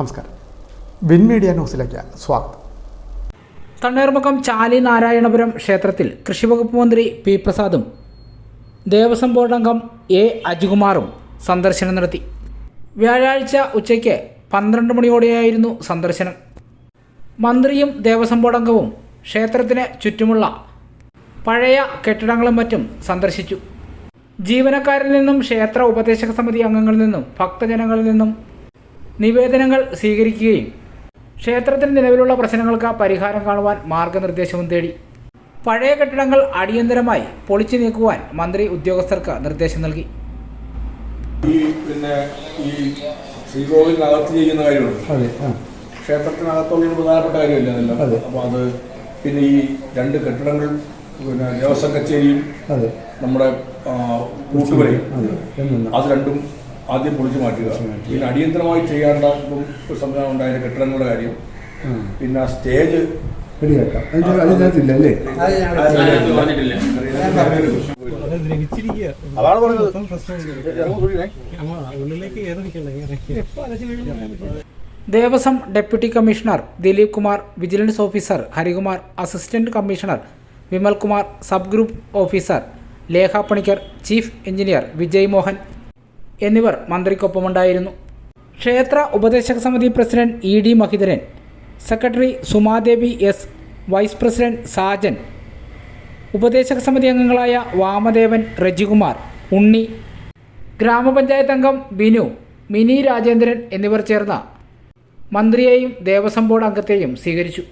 നമസ്കാരം. Win media ന്യൂസിലേക്ക് സ്വാഗതം. തണ്ണീർമുഖം ചാലി നാരായണപുരം ക്ഷേത്രത്തിൽ കൃഷിവകുപ്പ് മന്ത്രി പി പ്രസാദും ദേവസ്വം ബോർഡ് അംഗം എ അജികുമാറും സന്ദർശനം നടത്തി. വ്യാഴാഴ്ച ഉച്ചയ്ക്ക് പന്ത്രണ്ട് മണിയോടെയായിരുന്നു സന്ദർശനം. മന്ത്രിയും ദേവസ്വം ബോർഡ് അംഗവും ക്ഷേത്രത്തിന് ചുറ്റുമുള്ള പഴയ കെട്ടിടങ്ങളും മറ്റും സന്ദർശിച്ചു. ജീവനക്കാരിൽ നിന്നും ക്ഷേത്ര ഉപദേശക സമിതി അംഗങ്ങളിൽ നിന്നും ഭക്തജനങ്ങളിൽ നിന്നും നിവേദനങ്ങൾ സ്വീകരിക്കുകയും ക്ഷേത്രത്തിന് നിലവിലുള്ള പ്രശ്നങ്ങൾക്ക് പരിഹാരം കാണുവാൻ മാർഗനിർദ്ദേശവും തേടി. പഴയ കെട്ടിടങ്ങൾ അടിയന്തരമായി പൊളിച്ചു നീക്കുവാൻ മന്ത്രി ഉദ്യോഗസ്ഥർക്ക് നിർദ്ദേശം നൽകി. ഈ പിന്നെ ഈ ശ്രീകോവിലിനകത്ത് ചെയ്യുന്ന ആ. ക്ഷേത്രത്തിനകത്തുള്ള ഒരു പ്രധാനപ്പെട്ട കാര്യമില്ല അതെല്ലാം? അതെ. അപ്പോൾ അത് പിന്നെ ഈ രണ്ട് കെട്ടിടങ്ങൾ പിന്നെ ദേവസ്വം കച്ചേരിയും അതെ. നമ്മുടെ അതെ അത് രണ്ടും ആദ്യം പൊളിച്ചു മാറ്റുക. പിന്നെ അടിയന്തരമായി ചെയ്യേണ്ട ഒരു സംവിധാനം ഉണ്ടായ കെട്ടിടങ്ങളുടെ കാര്യം. പിന്നെ ആ സ്റ്റേജ് അതാണ് പറഞ്ഞത്. Devaswom deputy commissioner Dileep Kumar vigilance officer Harikumar assistant commissioner Vimal Kumar sub group officer Lekha Panicker chief engineer Vijay Mohan എന്നിവർ മന്ത്രിക്കൊപ്പമുണ്ടായിരുന്നു. ക്ഷേത്ര ഉപദേശക സമിതി president E D Mahidharan secretary Sumadevi S vice president Sajan ഉപദേശക സമിതി അംഗങ്ങളായ വാമദേവൻ റജികുമാർ ഉണ്ണി ഗ്രാമപഞ്ചായത്ത് അംഗം ബിനു മിനി രാജേന്ദ്രൻ എന്നിവർ ചേർന്ന മന്ത്രിയെയും ദേവസ്വം ബോർഡ് അംഗത്തെയും സ്വീകരിച്ചു.